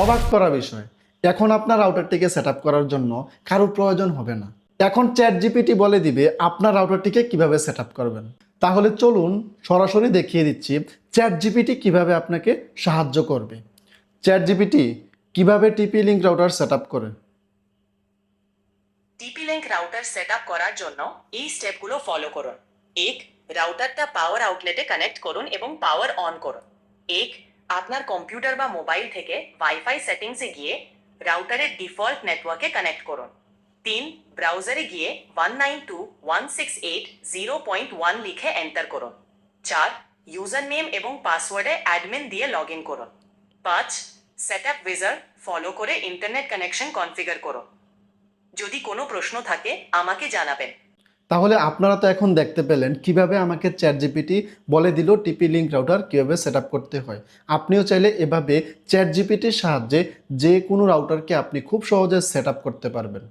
অবাক করা বিষয়। এখন আপনার রাউটারটিকে সেট করার জন্য কারোর প্রয়োজন হবে না। এখন চ্যাট জিপিটি বলে দিবে আপনার রাউটারটিকে কীভাবে সেট করবেন। তাহলে চলুন সরাসরি দেখিয়ে দিচ্ছি চ্যাট জিপিটি কীভাবে আপনাকে সাহায্য করবে। চ্যাট জিপিটি কীভাবে TP Link router set up করে? টিপি লিঙ্ক রাউটার সেট করার জন্য এই স্টেপগুলো ফলো করুন। এক রাউটারটা পাওয়ার আউটলেটে কানেক্ট করুন এবং পাওয়ার অন করুন। এক আপনার কম্পিউটার বা মোবাইল থেকে ওয়াইফাই সেটিংসে গিয়ে রাউটারের ডিফল্ট নেটওয়ার্কে কানেক্ট করুন। তিন ব্রাউজারে গিয়ে one nine two one six eight zero point one লিখে এন্টার করুন। চার ইউজার নেম এবং পাসওয়ার্ডে অ্যাডমিন দিয়ে লগ ইন করুন। পাঁচ সেট আপ উইজার ফলো করে ইন্টারনেট কানেকশন কনফিগার করুন। যদি কোনো প্রশ্ন থাকে, আমাকে জানাবেন। তাহলে আপনারা তো এখন দেখতে পেলেন কীভাবে আমাকে চ্যাট জিপিটি বলে দিল টিপি লিঙ্ক রাউটার কীভাবে সেট করতে হয়। আপনিও চাইলে এভাবে চ্যাট জিপিটির সাহায্যে যে কোনো রাউটারকে আপনি খুব সহজে সেট করতে পারবেন।